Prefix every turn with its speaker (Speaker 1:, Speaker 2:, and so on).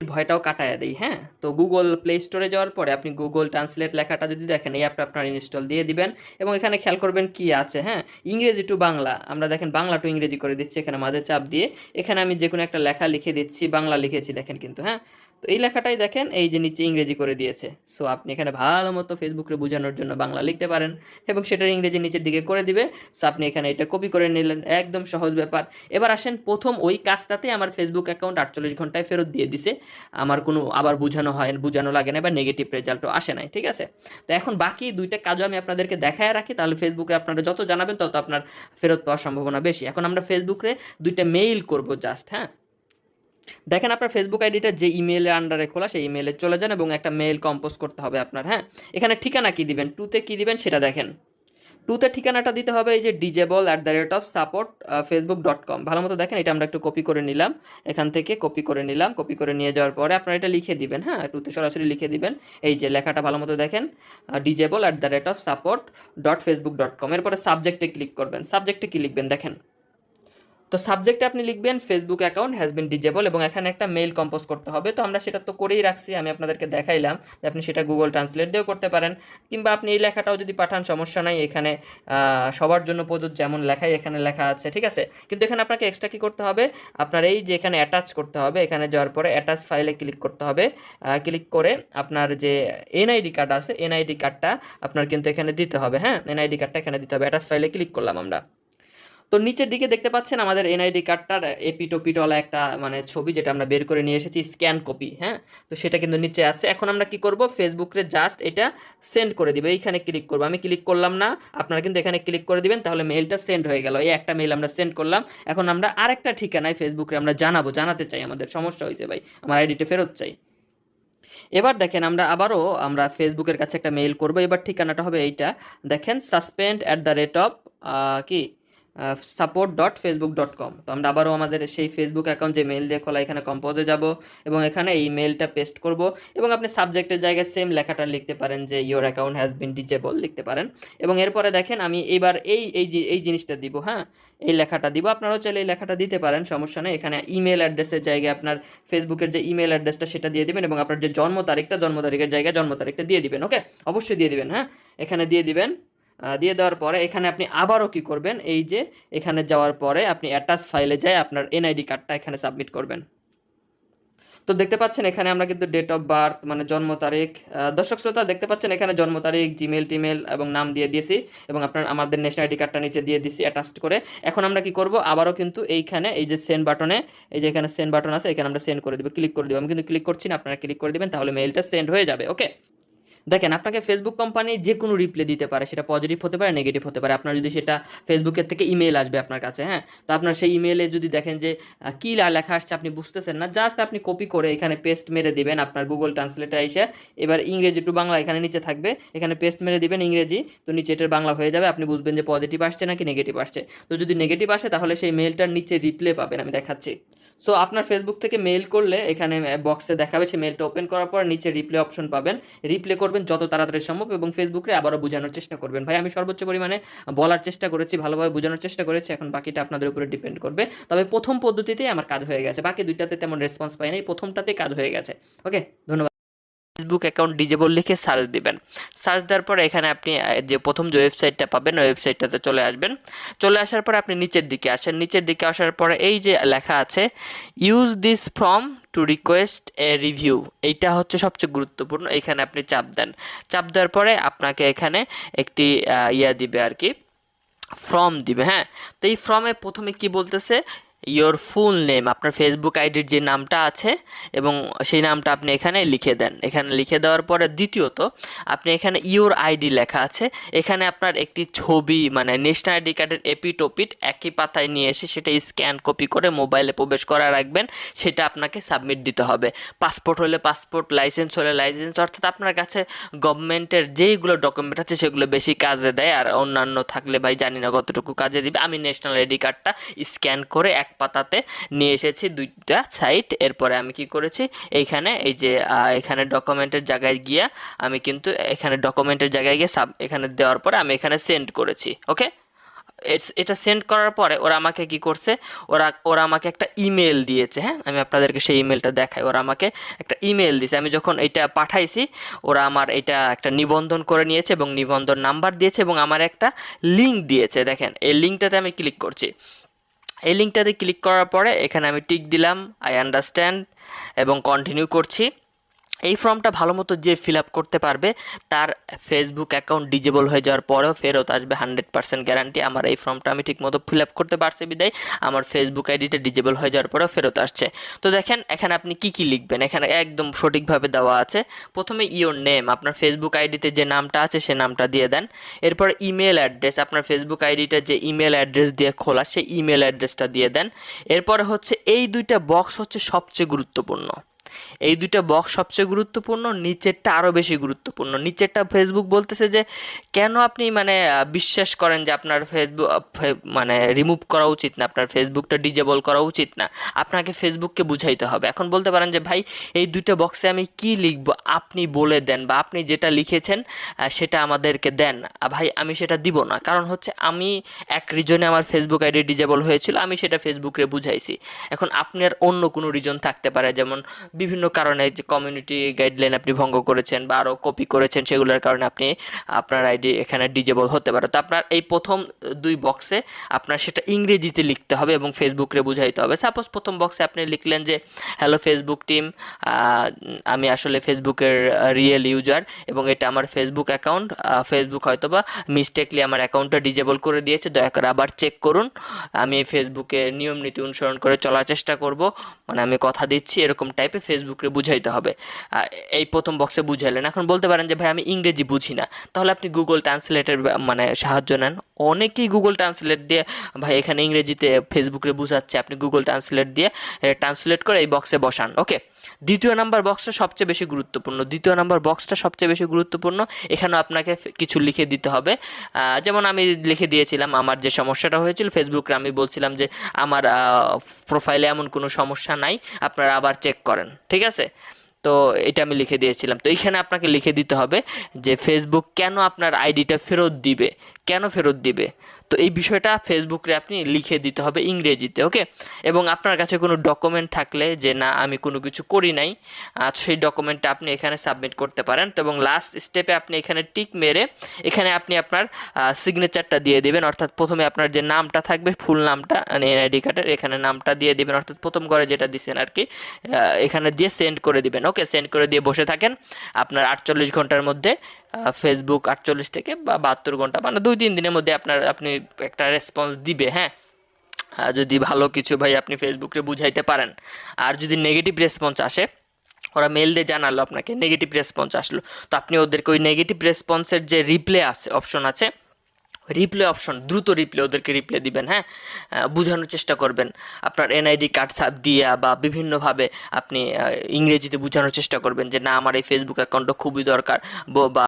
Speaker 1: ভয়টাও কাটায় দেই হ্যাঁ? তো গুগল প্লে স্টোরে যাওয়ার পরে আপনি গুগল ট্রান্সলেট লেখাটা যদি দেখেন, এই অ্যাপটা আপনার ইনস্টল দিয়ে দিবেন। এবং এখানে খেয়াল করবেন কি আছে হ্যাঁ? ইংরেজি টু বাংলা, আমরা দেখেন বাংলা টু ইংরেজি করে দিচ্ছি এখানে মাঝে চাপ দিয়ে। এখানে আমি যে কোনো একটা লেখা লিখে দিচ্ছি, বাংলা লিখেছি দেখেন কিন্তু হ্যাঁ? তো এই লেখাটাই দেখেন, এই যে নিচে ইংরেজি করে দিয়েছে। সো আপনি এখানে ভালো মতো ফেসবুকে বোঝানোর জন্য বাংলা লিখতে পারেন এবং সেটার ইংরেজি নিচের দিকে করে দিবে। সো আপনি এখানে এটা কপি করে নিলেন, একদম সহজ ব্যাপার। এবার আসেন, প্রথম ওই কাজটাতে আমার ফেসবুক অ্যাকাউন্ট আটচল্লিশ ঘন্টায় ফেরত দিয়ে দিছে। আমার কোনো আবার বোঝানো হয়, বোঝানো লাগে না বা নেগেটিভ রেজাল্টও আসে নাই, ঠিক আছে? তো এখন বাকি দুইটা কাজও আমি আপনাদেরকে দেখায় রাখি, তাহলে ফেসবুকে আপনারা যত জানাবেন, তত আপনার ফেরত পাওয়ার সম্ভাবনা বেশি। এখন আমরা ফেসবুকে দুইটা মেইল করব জাস্ট হ্যাঁ? দেখেন আপনার ফেসবুক আইডিটা যে ইমেলের আন্ডারে খোলা, সেই ইমেলে চলে যান এবং একটা মেইল কম্পোজ করতে হবে আপনার হ্যাঁ? এখানে ঠিকানা কি দিবেন? টুতে কি দিবেন সেটা দেখেন। টুতে ঠিকানাটা দিতে হবে এই যে disable at the rate of support Facebook dot com ভালো মতো দেখেন, এটা আমরা একটু কপি করে নিলাম। এখান থেকে কপি করে নিলাম। কপি করে নিয়ে যাওয়ার পরে আপনারা এটা লিখে দিবেন হ্যাঁ? টুতে সরাসরি লিখে দিবেন। এই যে লেখাটা ভালো মতো দেখেন disable at the rate of support dot Facebook dot com এরপরে সাবজেক্টে ক্লিক করবেন। সাবজেক্টে কি লিখবেন? দেখেন। তো সাবজেক্টে আপনি লিখবেন Facebook account has been disable এবং এখানে একটা মেইল কম্পোজ করতে হবে। তো আমরা সেটা তো করেই রাখছি, আমি আপনাদেরকে দেখাইলাম যে আপনি সেটা গুগল ট্রান্সলেট দিয়েও করতে পারেন। কিংবা আপনি এই লেখাটাও যদি পাঠান, সমস্যা নাই, এখানে সবার জন্য প্রযোজ্য যেমন লেখাই এখানে লেখা আছে, ঠিক আছে? কিন্তু এখানে আপনাকে এক্সট্রা কী করতে হবে? আপনার এই যে এখানে অ্যাটাচ করতে হবে, এখানে যাওয়ার পরে অ্যাটাচ ফাইলে ক্লিক করতে হবে। ক্লিক করে আপনার যে এনআইডি কার্ড আছে এনআইডি কার্ডটা আপনার কিন্তু এখানে দিতে হবে হ্যাঁ? এনআইডি কার্ডটা এখানে দিতে হবে। অ্যাটাচ ফাইলে ক্লিক করলাম আমরা। তো নিচের দিকে দেখতে পাচ্ছেন আমাদের এনআইডি কার্ডটার এপিটোপিটওয়ালা একটা মানে ছবি যেটা আমরা বের করে নিয়ে এসেছি, স্ক্যান কপি হ্যাঁ? তো সেটা কিন্তু নিচে আছে। এখন আমরা কি করব? ফেসবুকে জাস্ট এটা সেন্ড করে দিবে। এইখানে ক্লিক করব। আমি ক্লিক করলাম না। আপনারা কিন্তু এখানে ক্লিক করে দিবেন, তাহলে মেইলটা সেন্ড হয়ে গেল। এই একটা মেইল আমরা সেন্ড করলাম। এখন আমরা আরেকটা ঠিকানায় ফেসবুকে আমরা জানাব, জানাতে চাই আমাদের। সমস্যা হয়েছে ভাই, আমার আইডিটা ফেরত চাই। এবার দেখেন আমরা আবারও আমরা ফেসবুকের কাছে একটা মেইল করব। এবার ঠিকানাটা হবে এইটা। দেখেন, suspend at the rate of কি? Support dot Facebook dot com তো আমরা আবারও আমাদের সেই ফেসবুক অ্যাকাউন্ট যে মেইল দিয়ে খোলা এখানে কম্পোজে যাব এবং এখানে এই মেইলটা পেস্ট করব এবং আপনি সাবজেক্টের জায়গায় সেম লেখাটা লিখতে পারেন যে your account has been disable লিখতে পারেন। এবং এরপরে দেখেন, আমি এবার এই এই এই জিনিসটা দিব হ্যাঁ? এই লেখাটা দিব। আপনারাও চাইলে এই লেখাটা দিতে পারেন, সমস্যা নেই। এখানে ইমেল অ্যাড্রেসের জায়গায় আপনার ফেসবুকের যে ইমেল অ্যাড্রেসটা সেটা দিয়ে দিবেন এবং আপনার যে জন্ম তারিখটা, জন্ম তারিখের জায়গায় জন্ম তারিখটা দিয়ে দিবেন ওকে অবশ্যই দিয়ে দিবেন হ্যাঁ? এখানে দিয়ে দিবেন দিয়ে দেওয়ার পরে এখানে আপনি আবারও কি করবেন? এই যে এখানে যাওয়ার পরে আপনি অ্যাটাচ ফাইলে যায় আপনার এনআইডি কার্ডটা এখানে সাবমিট করবেন। তো দেখতে পাচ্ছেন এখানে আমরা কিন্তু ডেট অফ বার্থ মানে জন্ম তারিখ দর্শক শ্রোতা দেখতে পাচ্ছেন এখানে জন্ম তারিখ জিমেল টিমেল এবং নাম দিয়ে দিয়েছি এবং আপনার আমাদের ন্যাশনাল আইডি কার্ডটা নিচে দিয়ে দিয়েছি অ্যাটাচ করে। এখন আমরা কি করব? আবারও কিন্তু এইখানে এই যে সেন্ড বাটনে এই যে এখানে সেন্ড বাটন আছে, এখানে আমরা সেন্ড করে দেবো ক্লিক করে দেবো। আমি কিন্তু ক্লিক করছি না, আপনারা ক্লিক করে দেবেন, তাহলে মেইলটা সেন্ড হয়ে যাবে ওকে দেখেন, আপনাকে ফেসবুক কোম্পানি যে কোনো রিপ্লে দিতে পারে, সেটা পজিটিভ হতে পারে নেগেটিভ হতে পারে। আপনার যদি সেটা ফেসবুকের থেকে ইমেল আসবে আপনার কাছে হ্যাঁ? তো আপনার সেই ইমেলে যদি দেখেন যে কী লেখা আসছে আপনি বুঝতেছেন না জাস্ট আপনি কপি করে এখানে পেস্ট মেরে দিবেন আপনার গুগল ট্রান্সলেটে এসে। এবার ইংরেজি টু বাংলা এখানে নিচে থাকবে, এখানে পেস্ট মেরে দিবেন ইংরেজি, তো নিচে এটার বাংলা হয়ে যাবে, আপনি বুঝবেন যে পজিটিভ আসছে নাকি নেগেটিভ আসছে। তো যদি নেগেটিভ আসে, তাহলে সেই মেলটার নিচে রিপ্লে পাবেন, আমি দেখাচ্ছি। সো আপনার ফেসবুক থেকে মেল করলে এখানে বক্সে দেখাবে সে মেলটা ওপেন করার পর নিচে রিপ্লে অপশন পাবেন। রিপ্লে করবেন যত তাড়াতাড়ি সম্ভব এবং ফেসবুকে আবারও বোঝানোর চেষ্টা করবেন। ভাই, আমি সর্বোচ্চ পরিমাণে বলার চেষ্টা করেছি, ভালোভাবে বোঝানোর চেষ্টা করেছি, এখন বাকিটা আপনাদের উপরে ডিপেন্ড করবে। তবে প্রথম পদ্ধতিতেই আমার কাজ হয়ে গেছে। বাকি দুইটাতে তেমন রেসপন্স পাইনি নাই প্রথমটাতে কাজ হয়ে গেছে। ওকে ধন্যবাদ। ফেসবুক অ্যাকাউন্ট ডিজেবল লিখে সার্চ দিবেন। সার্চ দেওয়ার পরে এখানে আপনি যে প্রথম যে ওয়েবসাইটটা পাবেন ওয়েবসাইটটাতে চলে আসবেন। চলে আসার পরে আপনি নিচের দিকে আসেন। নিচের দিকে আসার পরে এই যে লেখা আছে use this form to request a review এইটা হচ্ছে সবচেয়ে গুরুত্বপূর্ণ। এখানে আপনি চাপ দেন। চাপ দেওয়ার পরে আপনাকে এখানে একটি ইয়া দিবে আর কি ফর্ম দিবে হ্যাঁ? তো এই ফর্মে প্রথমে কি বলতেছে? ইয়োর ফুল নেম আপনার ফেসবুক আইডির যে নামটা আছে, এবং সেই নামটা আপনি এখানে লিখে দেন। এখানে লিখে দেওয়ার পরে দ্বিতীয়ত, আপনি এখানে ইওর আইডি লেখা আছে। এখানে আপনার একটি ছবি মানে ন্যাশনাল আইডি কার্ডের এপিটোপিট একই পাতায় নিয়ে এসে সেটা স্ক্যান কপি করে মোবাইলে প্রবেশ করা রাখবেন, সেটা আপনাকে সাবমিট দিতে হবে। পাসপোর্ট হলে পাসপোর্ট লাইসেন্স হলে লাইসেন্স অর্থাৎ আপনার কাছে গভর্নমেন্টের যেইগুলো ডকুমেন্ট আছে, সেগুলো বেশি কাজে দেয়, আর অন্যান্য থাকলে ভাই জানি না কতটুকু কাজে দিবে। আমি ন্যাশনাল আইডি কার্ডটা স্ক্যান করে এক পাতাতে নিয়ে এসেছি দুইটা সাইট। এরপরে আমি কি করেছি? এইখানে এই যে এখানে ডকুমেন্টের জায়গায় গিয়ে আমি কিন্তু এখানে ডকুমেন্টের জায়গায় গিয়ে সাব এখানে দেওয়ার পরে আমি এখানে সেন্ড করেছি ওকে এটা সেন্ড করার পরে ওরা আমাকে কি করছে? ওরা ওরা আমাকে একটা ইমেল দিয়েছে হ্যাঁ? আমি আপনাদেরকে সেই ইমেলটা দেখাই। ওরা আমাকে একটা ইমেল দিয়েছে। আমি যখন এটা পাঠাইছি, ওরা আমার এটা একটা নিবন্ধন করে নিয়েছে এবং নিবন্ধন নাম্বার দিয়েছে এবং আমার একটা লিঙ্ক দিয়েছে। দেখেন, এই লিঙ্কটাতে আমি ক্লিক করছি। এই লিঙ্কটাতে ক্লিক করার পরে এখানে আমি টিক দিলাম আই আন্ডারস্ট্যান্ড এবং কন্টিনিউ করছি। এই ফর্মটা ভালো মতো যে ফিল আপ করতে পারবে, তার ফেসবুক অ্যাকাউন্ট ডিজেবল হয়ে যাওয়ার পরেও ফেরত আসবে হান্ড্রেড পার্সেন্ট গ্যারান্টি আমার এই ফর্মটা আমি ঠিক মতো ফিল আপ করতে পারছি, বিদায়। আমার ফেসবুক আইডিটা ডিজেবল হয়ে যাওয়ার পরেও ফেরত আসছে। তো দেখেন, এখানে আপনি কি কি লিখবেন? এখানে একদম সঠিকভাবে দেওয়া আছে। প্রথমে ইওর নেম আপনার ফেসবুক আইডিতে যে নামটা আছে, সে নামটা দিয়ে দেন। এরপর ইমেল অ্যাড্রেস আপনার ফেসবুক আইডিটা যে ইমেল অ্যাড্রেস দিয়ে খোলা, সেই ইমেল অ্যাড্রেসটা দিয়ে দেন। এরপরে হচ্ছে, এই দুইটা বক্স হচ্ছে সবচেয়ে গুরুত্বপূর্ণ। এই দুইটা বক্স সবচেয়ে গুরুত্বপূর্ণ, নিচেরটা আরও বেশি গুরুত্বপূর্ণ। নিচেরটা ফেসবুক বলতেছে যে, কেন আপনি মানে বিশ্বাস করেন যে আপনার ফেসবুক মানে রিমুভ করা উচিত না, আপনার ফেসবুকটা ডিজেবল করা উচিত না? আপনাকে ফেসবুককে বুঝাইতে হবে। এখন বলতে পারেন যে, ভাই, এই দুইটা বক্সে আমি কি লিখব? আপনি বলে দেন বা আপনি যেটা লিখেছেন সেটা আমাদেরকে দেন। ভাই, আমি সেটা দিব না। কারণ হচ্ছে, আমি এক রিজনে আমার ফেসবুক আইডি ডিজেবল হয়েছিল, আমি সেটা ফেসবুকে বুঝাইছি। এখন আপনার অন্য কোনো রিজন থাকতে পারে, যেমন বিভিন্ন কারণে যে কমিউনিটি গাইডলাইন আপনি ভঙ্গ করেছেন বা আরও কপি করেছেন সেগুলোর কারণে আপনি আপনার আইডি এখানে ডিজেবল হতে পারে। তো আপনার এই প্রথম দুই বক্সে আপনার সেটা ইংরেজিতে লিখতে হবে এবং ফেসবুকে বুঝাইতে হবে। সাপোজ প্রথম বক্সে আপনি লিখলেন যে হ্যালো ফেসবুক টিম আমি আসলে ফেসবুকের রিয়েল ইউজার এবং এটা আমার ফেসবুক অ্যাকাউন্ট ফেসবুক হয়তো বা মিস্টেকলি আমার অ্যাকাউন্টটা ডিজেবল করে দিয়েছে। দয়া করে আবার চেক করুন। আমি ফেসবুকে নিয়ম নীতি অনুসরণ করে চলার চেষ্টা করব। মানে আমি কথা দিচ্ছি, এরকম টাইপে ফেসবুকে বুঝাইতে হবে। এই প্রথম বক্সে বুঝাইলেন। এখন বলতে পারেন যে, ভাই, আমি ইংরেজি বুঝি না। তাহলে আপনি গুগল ট্রান্সলেটের মানে সাহায্য নেন। অনেকেই গুগল ট্রান্সলেট দিয়ে, ভাই, এখানে ইংরেজিতে ফেসবুকে বুঝাচ্ছে। আপনি গুগল ট্রান্সলেট দিয়ে ট্রান্সলেট করে এই বক্সে বসান। ওকে? দ্বিতীয় নাম্বার বক্সটা সবচেয়ে বেশি গুরুত্বপূর্ণ। দ্বিতীয় নাম্বার বক্সটা সবচেয়ে বেশি গুরুত্বপূর্ণ। এখানেও আপনাকে কিছু লিখে দিতে হবে। যেমন আমি লিখে দিয়েছিলাম, আমার যে সমস্যাটা হয়েছিল ফেসবুকে আমি বলছিলাম যে, আমার প্রোফাইলে এমন কোনো সমস্যা নাই। আপনারা আবার চেক করেন। ঠিক আছে? তো এটা আমি লিখে দিয়েছিলাম। তো এইখানে আপনাকে লিখে দিতে হবে যে ফেসবুক কেন আপনার আইডিটা ফেরত দিবে? কেন ফেরত দিবে? তো এই বিষয়টা ফেসবুকে আপনি লিখে দিতে হবে ইংরেজিতে ওকে এবং আপনার কাছে কোনো ডকুমেন্ট থাকলে যে না, আমি কোনো কিছু করি নাই সেই ডকুমেন্টটা আপনি এখানে সাবমিট করতে পারেন। তো এবং লাস্ট স্টেপে আপনি এখানে টিক মেরে এখানে আপনি আপনার সিগনেচারটা দিয়ে দিবেন। অর্থাৎ প্রথমে আপনার যে নামটা থাকবে ফুল নামটা মানে এনআইডি কার্ডের এখানে নামটা দিয়ে দিবেন। অর্থাৎ প্রথম ঘরে যেটা দিচ্ছেন আর কি এখানে দিয়ে সেন্ড করে দিবেন ওকে সেন্ড করে দিয়ে বসে থাকেন। আপনার আটচল্লিশ ঘণ্টার মধ্যে ফেসবুক আটচল্লিশ থেকে বা বাহাত্তর ঘণ্টা মানে দুই, তিন দিনের মধ্যে আপনার, আপনি একটা রেসপন্স দিবে হ্যাঁ? যদি ভালো কিছু ভাই আপনি ফেসবুকে বুঝাইতে পারেন, আর যদি নেগেটিভ রেসপন্স আসে, ওরা মেল দিয়ে জানালো আপনাকে নেগেটিভ রেসপন্স আসলো, তো আপনি ওদেরকে ওই নেগেটিভ রেসপন্সের যে রিপ্লে আছে অপশন আছে রিপ্লে অপশন দ্রুত রিপ্লে ওদেরকে রিপ্লে দিবেন হ্যাঁ? বোঝানোর চেষ্টা করবেন। আপনার এনআইডি কার্ড সাপ দিয়া বা বিভিন্নভাবে আপনি ইংরেজিতে বোঝানোর চেষ্টা করবেন যে, না, আমার এই ফেসবুক অ্যাকাউন্টটা খুবই দরকার বা